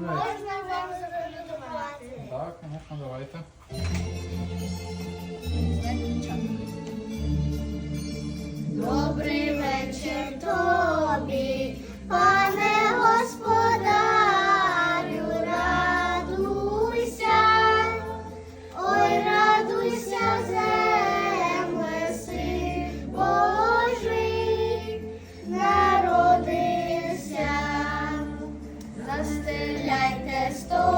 Можна вам зарядувати? Так, звісно, давайте. Добрий вечір тобі, пане господарю, радуйся, ой, радуйся, земле, син Божий, народився, a story.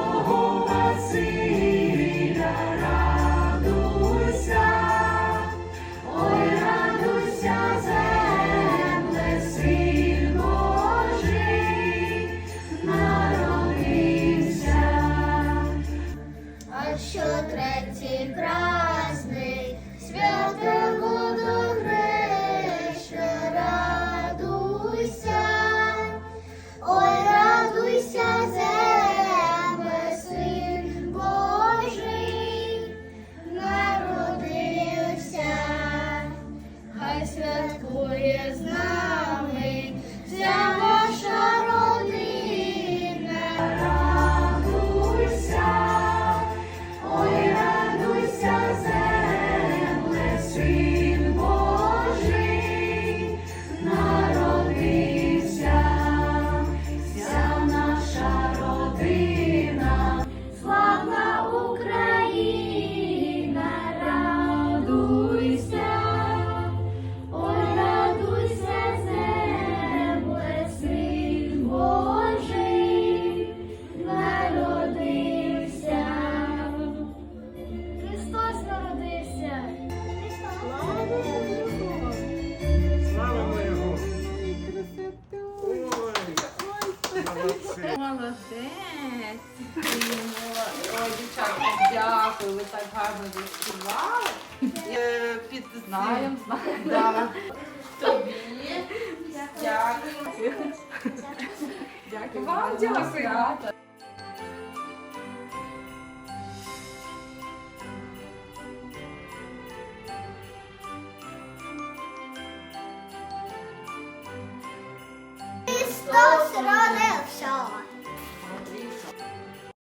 третій красний святого дякую, ви так гарно заспівали. Е, Під Знаємо, знаємо. Да. Тобі. Дякую. Дякую. Вам дякую. Христос родився.